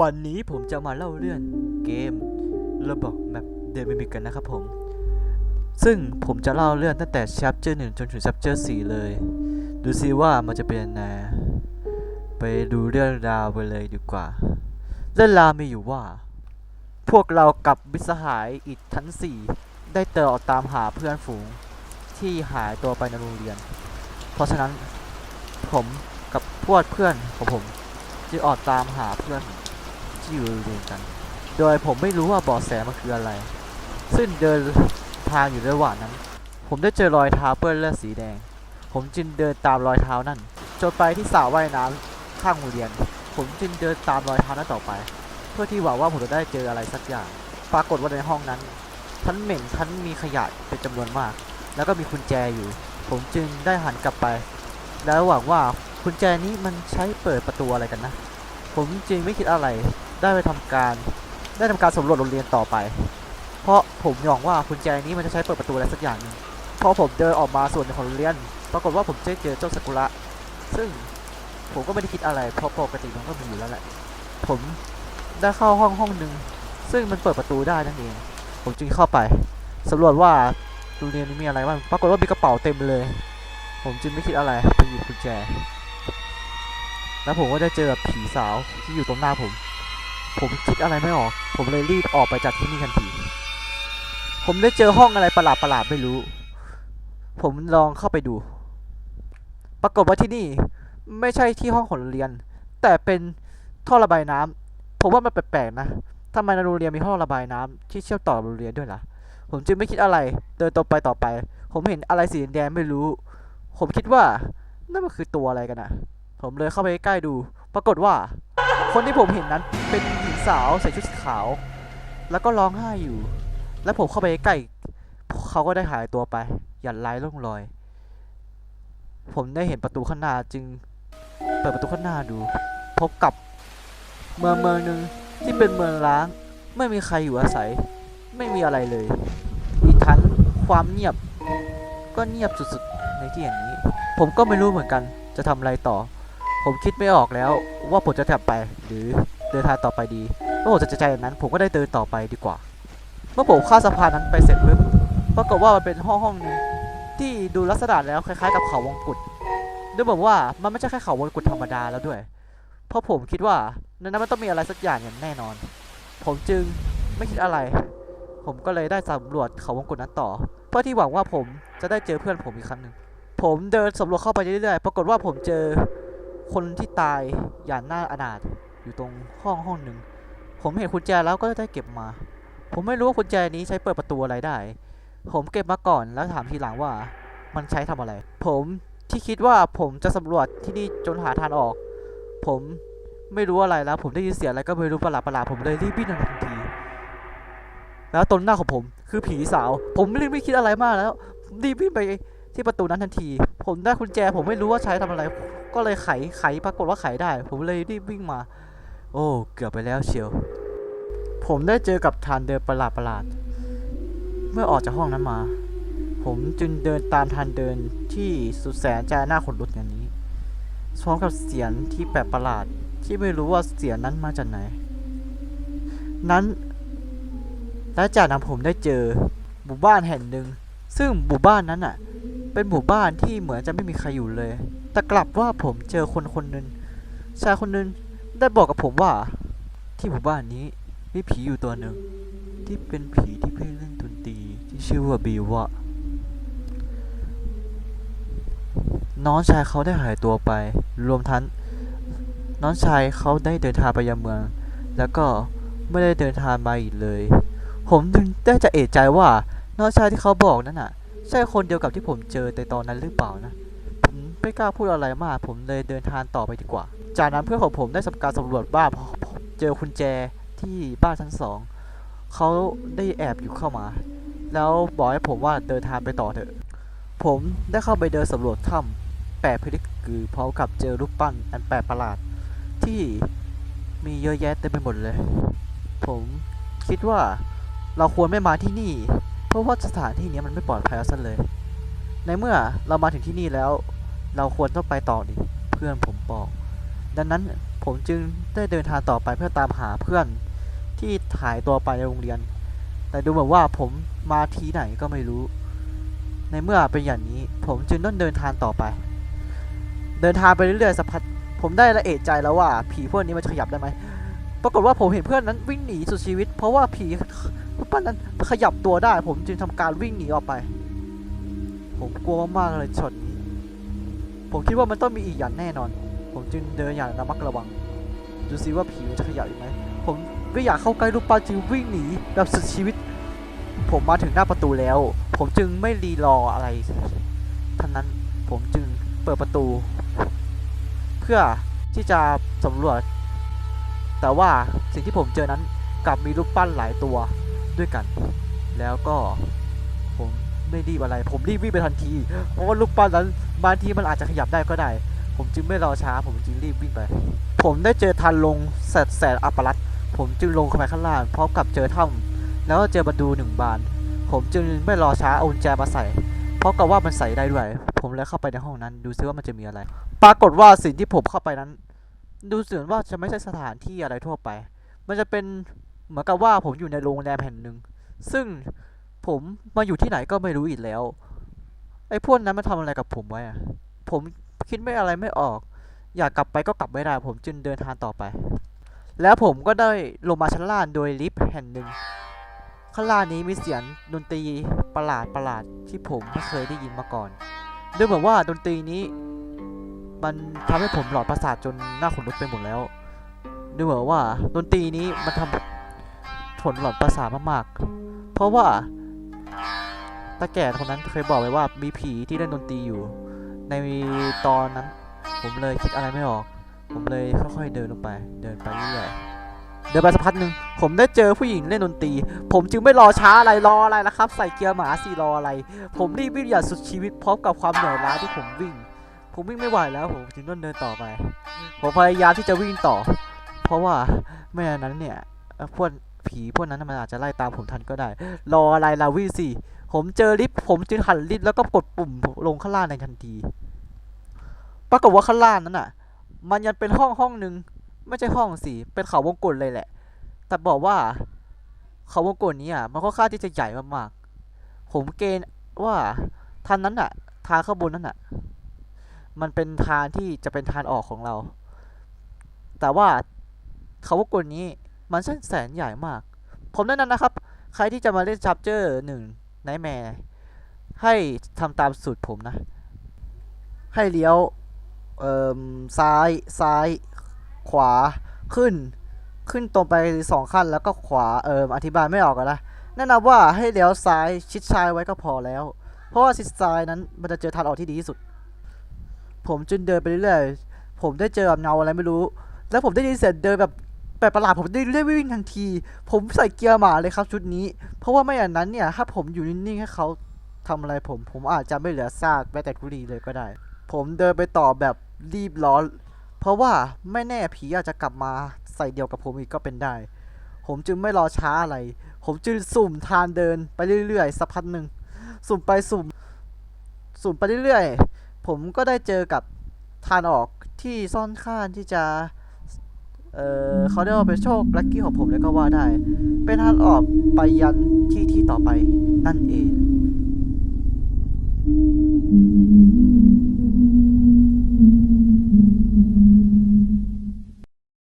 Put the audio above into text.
วันนี้ผมจะมาเล่าเรื่องเกมระบบแมปเดมิมิกกันนะครับผม ซึ่งผมจะเล่าเรื่องตั้งแต่ chapter 1 จนถึง chapter 4 เลย ดูซิว่ามันจะเป็นยังไงไปดูเรื่องราวไปเลยดีกว่า เรื่องราวมีอยู่ว่า พวกเรากับมิสหายอีกทั้ง 4 ได้เตอออกตามหาเพื่อนฝูงที่หายตัวไปในโรงเรียน เพราะฉะนั้นผมกับพวกเพื่อนของผม จึงออกตามหาเพื่อน ที่อยู่เรียนกัน โดยผมไม่รู้ว่าเบาะแสมันคืออะไร ซึ่งเดินทางอยู่ระหว่างนั้น ผมได้เจอรอยเท้าเปื้อนเลือดสีแดง ผมจึงเดินตามรอยเท้านั่นจนไปที่สระว่ายน้ำข้างโรงเรียน ผมจึงเดินตามรอยเท้านั้นต่อไป เพื่อที่หวังว่าผมจะได้เจออะไรสักอย่าง ปรากฏว่าในห้องนั้นทั้งเหม็นทั้งมีขยะเป็นจำนวนมาก แล้วก็มีกุญแจอยู่ ผมจึงได้หันกลับไป แล้วหวังว่ากุญแจนี้มันใช้เปิดประตูอะไรกันนะ ผมจึงไม่คิดอะไร ได้ไปทำการ ได้ทำการสำรวจโรงเรียนต่อไป เพราะผมหวังว่ากุญแจนี้มันจะใช้เปิดประตูอะไรสักอย่างหนึ่งพอผมเดินออกมาส่วนหนึ่งของโรงเรียน ปรากฏว่าผมเจอเจอเจ้าซากุระ ซึ่งผมก็ไม่ได้คิดอะไร เพราะปกติมันก็มีอยู่แล้วแหละ ผมได้เข้าห้องห้องหนึ่งซึ่งมันเปิดประตูได้นั่นเอง ผมจึงเข้าไปสำรวจว่าโรงเรียนนี้มีอะไรบ้าง ปรากฏว่ามีกระเป๋าเต็มเลย ผมจึงไม่คิดอะไรไปหยิบกุญแจ แล้วผมก็ได้เจอกับผีสาวที่อยู่ตรงหน้าผม ผมคิดอะไรไม่ออก ผมเลยรีบออกไปจากที่นี่ทันที ผมได้เจอห้องอะไรประหลาดประหลาดไม่รู้ ผมลองเข้าไปดู ปรากฏว่าที่นี่ไม่ใช่ที่ห้องของโรงเรียน แต่เป็นท่อระบายน้ำผมว่ามันแปลกๆนะทำไมนโรงเรียนมีท่อระบายน้ำที่เชื่อมต่อบโรงเรียนด้วยล่ะ ผมจึงไม่คิดอะไร เดินตรงไปต่อไป ผมเห็นอะไรสีแดงๆไม่รู้ ผมคิดว่านั่นมันคือตัวอะไรกันนะผมเลยเข้าไปใกล้ดู ปรากฏว่า คนที่ผมเห็นนั้นเป็นหญิงสาวใส่ชุดขาว แล้วก็ร้องไห้อยู่ แล้วผมเข้าไปใกล้เขาก็ได้หายตัวไปอย่าไร้ร่องรอย ผมได้เห็นประตูข้างหน้าจึงเปิดประตูข้างหน้าดู พบกับเมืองเมืองหนึ่งที่เป็นเมืองร้าง ไม่มีใครอยู่อาศัย ไม่มีอะไรเลย อีกทั้งความเงียบก็เงียบสุดๆในที่อย่างนี้ ผมก็ไม่รู้เหมือนกันจะทำอะไรต่อ ผมคิดไม่ออกแล้วว่าผมจะทำไปหรือเดินทางต่อไปดีเมื่อผมตัดสินใจอย่างนั้น ผมก็ได้เดินต่อไปดีกว่า เมื่อผมข้ามสะพานนั้นไปเสร็จปุ๊บปรากฏว่ามันเป็นห้องห้องนึงที่ดูลักษณะแล้วคล้ายๆ กับเขาวงกุฏดูเหมือนว่ามันไม่ใช่แค่เขาวงกุฏธรรมดาแล้วด้วย เพราะผมคิดว่าในนั้นมันต้องมีอะไรสักอย่างอย่างแน่นอน ผมจึงไม่คิดอะไร ผมก็เลยได้สำรวจเขาวงกตนั้นต่อ เพื่อที่หวังว่าผมจะได้เจอเพื่อนผมอีกครั้งหนึ่งผมเดินสำรวจเข้าไปเรื่อยๆ ปรากฏว่าผมเจอ คนที่ตายอย่างน่าอนาถอยู่ตรงห้องห้องหนึ่ง ผมเห็นกุญแจแล้วก็ได้เก็บมา ผมไม่รู้ว่ากุญแจนี้ใช้เปิดประตูอะไรได้ ผมเก็บมาก่อนแล้วถามทีหลังว่า มันใช้ทำอะไร ผมที่คิดว่าผมจะสำรวจที่นี่จนหาทางออก ผมไม่รู้อะไรแล้ว ผมได้ยินเสียงอะไรก็ไม่รู้ประหลาดประหลาดผมเลยรีบวิ่งทันที แล้วตรงหน้าของผมคือผีสาว ผมไม่ได้ไม่คิดอะไรมากแล้วรีบวิ่งไป ที่ประตูนั้นทันที ผมได้กุญแจผมไม่รู้ว่าใช้ทำอะไร ก็เลยไขไขปรากฏว่าไขได้ ผมเลยรีบวิ่งมา โอ้เกือบไปแล้วเชียว ผมได้เจอกับทางเดินประหลาดประหลาดเมื่อออกจากห้องนั้นมา ผมจึงเดินตามทางเดินที่สุดแสนจะน่าขนลุกอย่างนี้พร้อมกับเสียงที่แปลกประหลาด ที่ไม่รู้ว่าเสียงนั้นมาจากไหน นั้นและจากนั้นผมได้เจอหมู่บ้านแห่งหนึ่ง ซึ่งหมู่บ้านนั้นอะ เป็นหมู่บ้านที่เหมือนจะไม่มีใครอยู่เลย แต่กลับว่าผมเจอคนคนหนึ่งชายคนหนึ่งได้บอกกับผมว่า ที่หมู่บ้านนี้มีผีอยู่ตัวหนึ่งที่เป็นผีที่เพิ่งเล่นดนตรีที่ชื่อว่าบีวะน้องชายเขาได้หายตัวไป รวมทั้งน้องชายเขาได้เดินทางไปยังเมือง แล้วก็ไม่ได้เดินทางมาอีกเลย ผมจึงได้จะเอะใจว่าน้องชายที่เขาบอกนั่นน่ะ ใช่คนเดียวกับที่ผมเจอในตอนนั้นหรือเปล่านะ ผมไม่กล้าพูดอะไรมาก ผมเลยเดินทางต่อไปดีกว่า จากนั้นเพื่อนของผมได้ทำการสำรวจบ้านพอเจอกุญแจที่บ้านชั้นสองเขาได้แอบอยู่เข้ามา แล้วบอกให้ผมว่าเดินทางไปต่อเถอะ ผมได้เข้าไปเดินสำรวจถ้ำแปดพฤกคือพร้อมกับเจอรูปปั้นอันแปลกประหลาด ที่มีเยอะแยะเต็มไปหมดเลย ผมคิดว่าเราควรไม่มาที่นี่ ราะว่าสถานที่นี้มันไม่ปลอดภัยเอาซะเลย ในเมื่อเรามาถึงที่นี่แล้ว เราควรต้องไปต่อดิเพื่อนผมบอก ดังนั้นผมจึงได้เดินทางต่อไปเพื่อตามหาเพื่อนที่หายตัวไปในโรงเรียน แต่ดูเหมือนว่าผมมาทีไหนก็ไม่รู้ ในเมื่อเป็นอย่างนี้ผมจึงต้องเดินทางต่อไป เดินทางไปเรื่อยๆสักพักผมได้ละเอะใจแล้วว่าผีพวกนี้มันจะขยับได้ไหมปรากฏว่าผมเห็นเพื่อนนั้นวิ่งหนีสุดชีวิต เพราะว่าผี รูปปั้นนั้นขยับตัวได้ ผมจึงทำการวิ่งหนีออกไป ผมกลัวมากๆเลยช็อตนี้ผมคิดว่ามันต้องมีอีกอย่างแน่นอน ผมจึงเดินอย่างระมัดระวัง ดูซิว่าผีมันจะขยับอีกไหมผมไม่อยากเข้าใกล้รูปปั้นจึงวิ่งหนีแบบสุดชีวิต ผมมาถึงหน้าประตูแล้ว ผมจึงไม่รีรออะไรทั้งนั้นผมจึงเปิดประตู เพื่อที่จะสำรวจ แต่ว่าสิ่งที่ผมเจอนั้นกลับมีรูปปั้นหลายตัว ด้วยกัน แล้วก็ผมไม่รีบอะไร ผมรีบวิ่งไปทันที เพราะว่ารูปปั้นนั้นบางทีมันอาจจะขยับได้ก็ได้ ผมจึงไม่รอช้า ผมจึงรีบวิ่งไป ผมได้เจอทันลงแสดแสดอัปลัดผมจึงลงเข้าไปข้างล่างพร้อมกับเจอถ้ำแล้วก็เจอประตูหนึ่งบาน ผมจึงไม่รอช้าเอากุญแจมาใส่เพราะกับว่ามันใส่ได้ด้วย ผมเลยเข้าไปในห้องนั้น ดูซิว่ามันจะมีอะไร ปรากฏว่าสิ่งที่ผมเข้าไปนั้น ดูเหมือนว่าจะไม่ใช่สถานที่อะไรทั่วไป มันจะเป็น เหมือนกับว่าผมอยู่ในโรงแรมแห่งหนึ่ง ซึ่งผมมาอยู่ที่ไหนก็ไม่รู้อีกแล้ว ไอ้พวกนั้นมันทำอะไรกับผมไว้อะผมคิดไม่อะไรไม่ออก อยากกลับไปก็กลับไม่ได้ ผมจึงเดินทางต่อไป แล้วผมก็ได้ลงมาชั้นล่างโดยลิฟต์แห่งหนึ่ง ข้างล่างนี้มีเสียงดนตรีประหลาดประหลาดที่ผมไม่เคยได้ยินมาก่อนดูเหมือนว่าดนตรีนี้ มันทำให้ผมหลอดประสาทจนหน้าขนลุกไปหมดแล้วดูเหมือนว่าดนตรีนี้มันทำ ผลหลอดประสาทมากๆ เพราะว่าตาแก่คนนั้นเคยบอกไว้ว่ามีผีที่เล่นดนตรีอยู่ ในตอนนั้น ผมเลยคิดอะไรไม่ออก ผมเลยค่อยๆเดินลงไป เดินไปเรื่อยๆเดินไปสักพักหนึ่งผมได้เจอผู้หญิงเล่นดนตรี ผมจึงไม่รอช้าอะไรรออะไรละครับ ใส่เกียร์หมาสี่รออะไร ผมรีบวิ่งอย่างสุดชีวิตพร้อมกับความเหนื่อยล้าที่ผมวิ่ง ผมวิ่งไม่ไหวแล้วผมจึงต้องเดินต่อไป ผมพยายามที่จะวิ่งต่อ เพราะว่าไม่นั้นเนี่ยพวก ผีพวกนั้นมันอาจจะไล่ตามผมทันก็ได้ รออะไรล่ะวิ่สิผมเจอลิฟต์ผมจึงหันลิฟต์แล้วก็กดปุ่มลงข้างล่างในทันทีปรากฏว่าข้างล่างนั้นอะ มันยังเป็นห้องห้องหนึ่งไม่ใช่ห้องสิเป็นเขาวงกลเลยแหละ แต่บอกว่า เขาวงกลนี้อะมันค่อนข้างที่จะใหญ่มากๆผมเกณฑ์ว่าทางนั้นอะ ทางข้างบนนั้นอะ มันเป็นทางที่จะเป็นทางออกของเรา แต่ว่าเขาวงกลนี้ มันช่างแสนใหญ่มาก ผมแนะนำนะครับ ใครที่จะมาเล่นชัปเจอร์หนึ่งไนแมร์ให้ทำตามสูตรผมนะ ให้เลี้ยวเอ่มซ้ายซ้าย ขวาขึ้น ขึ้นตรงไปสองขั้นแล้วก็ขวาเอิมอธิบายไม่ออกนะแนะนำว่าให้เลี้ยวซ้ายชิดซ้ายไว้ก็พอแล้ว เพราะว่าชิดซ้ายนั้นมันจะเจอทางออกที่ดีที่สุด ผมจึงเดินไปเรื่อยๆผมได้เจอกับเงาอะไรไม่รู้ แล้วผมได้ยินเสียงเดินแบบ ลกประหลาดผมได้เรียกวิ่งทันที ผมใส่เกียร์หมาเลยครับชุดนี้ เพราะว่าไม่อย่างนั้นเนี่ย ถ้าผมอยู่นิ่งๆให้เขาทำอะไรผม ผมอาจจะไม่เหลือซากแม้แต่กุลีเลยก็ได้ ผมเดินไปต่อแบบรีบร้อน เพราะว่าไม่แน่ผีอาจจะกลับมาใส่เดียวกับผมอีกก็เป็นได้ ผมจึงไม่รอช้าอะไร ผมจึงสุ่มทางเดินไปเรื่อยๆสักพักหนึ่งสุ่มไปสุ่ม สุ่มไปเรื่อยๆ ผมก็ได้เจอกับทางออกที่ซ่อนข้างที่จะ เออเขาเรียกว่าเป็นโชคลัคกี้ของผมเลยก็ว่าได้ เป็นทางออกไปยันที่ที่ต่อไปนั่นเอง